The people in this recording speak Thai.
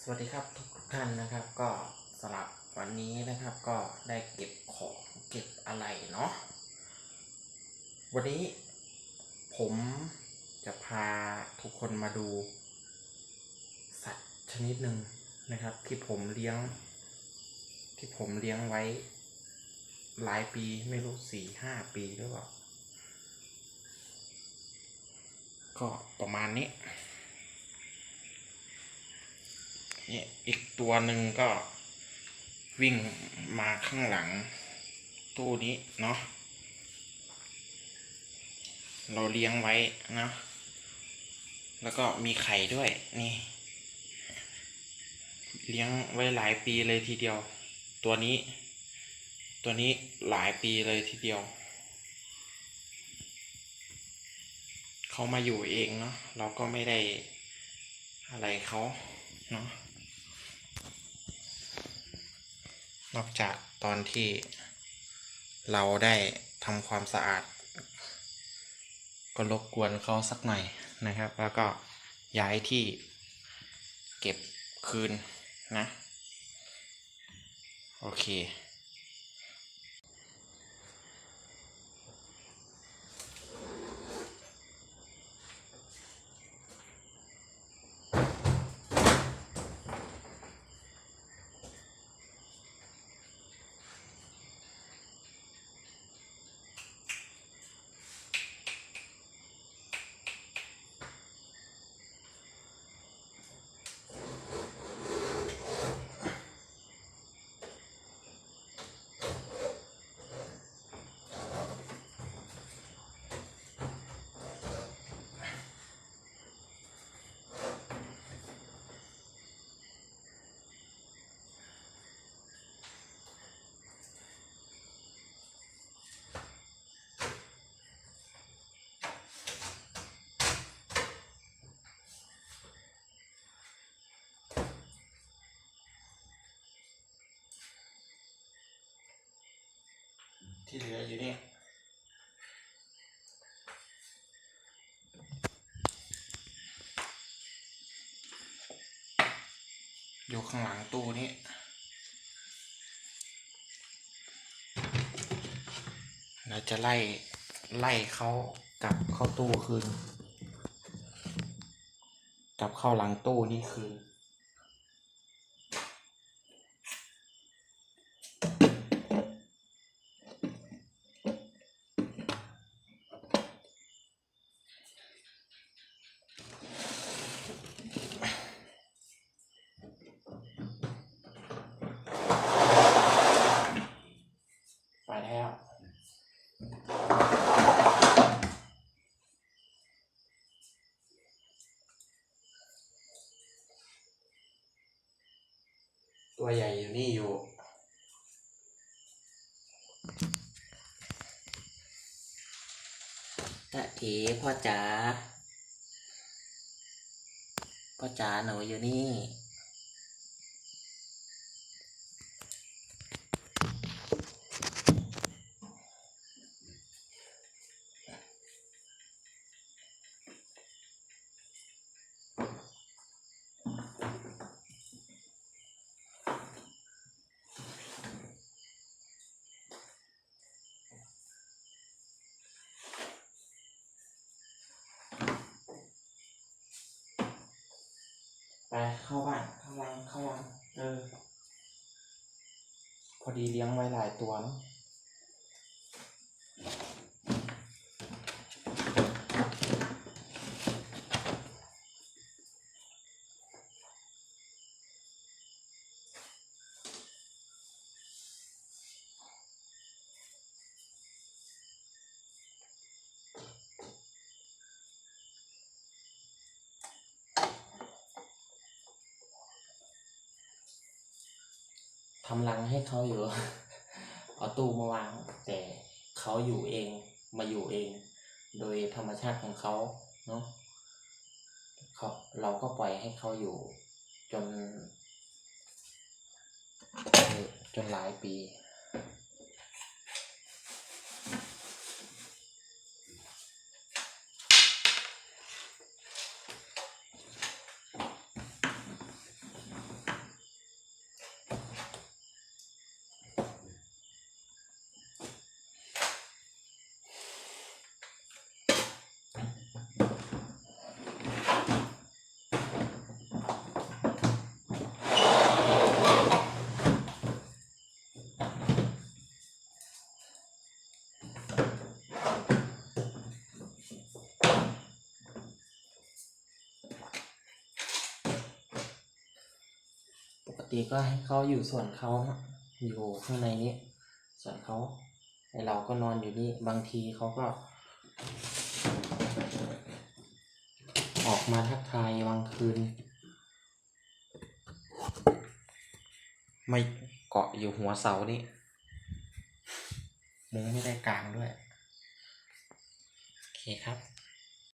สวัสดีครับทุกท่านนะครับ ก็สำหรับวันนี้นะครับ ก็ได้เก็บของเก็บอะไรเนาะวันนี้ผมจะพาทุกคนมาดู สัตว์ชนิดหนึ่งนะครับ ที่ผมเลี้ยง ที่ผมเลี้ยงไว้ หลายปีไม่รู้สี่ห้าปีหรือเปล่าก็ประมาณนี้ เนี่ยอีกตัวหนึ่งก็วิ่งมาข้างหลัง ตู้นี้เนาะเราเลี้ยงไว้นะ แล้วก็มีไข่ด้วยนี่ เลี้ยงไว้หลายปีเลยทีเดียว ตัวนี้ ตัวนี้หลายปีเลยทีเดียว เขามาอยู่เองเนาะเราก็ไม่ได้อะไรเขาเนาะ นอกจากตอนที่เราได้ทำความสะอาด ก็รบกวนเขาสักหน่อยนะครับ แล้วก็ย้ายที่เก็บคืนนะ โอเค ที่เหลืออยู่นี่อยู่ข้างหลังตู้นี้เราจะไล่ ไล่เขากลับเข้าตู้คืน กลับเข้าหลังตู้นี่คืน ไปแล้ว ตัวใหญ่อยู่นี่อยู่ ตะเอ๋พ่อจ๋าพ่อจ๋าหนูอยู่นี่ ไปเข้าบ้านเข้าวังเข้าวังเออ พอดีเลี้ยงไว้หลายตัวเนาะ ทำรังให้เขาอยู่ เอาตู้มาวาง แต่เขาอยู่เองมาอยู่เอง โดยธรรมชาติของเขาเนาะเขาเราก็ปล่อยให้เขาอยู่ จน จนหลายปี ติก็ให้เขาอยู่ส่วนเขาอยู่ข้างในนี้ ส่วนเขาไอเราก็นอนอยู่นี่บางทีเขาก็ ออกมาทักทายบางคืน ไม่เกาะอยู่หัวเสานี่มุ้งไม่ได้กลางด้วย โอเคครับ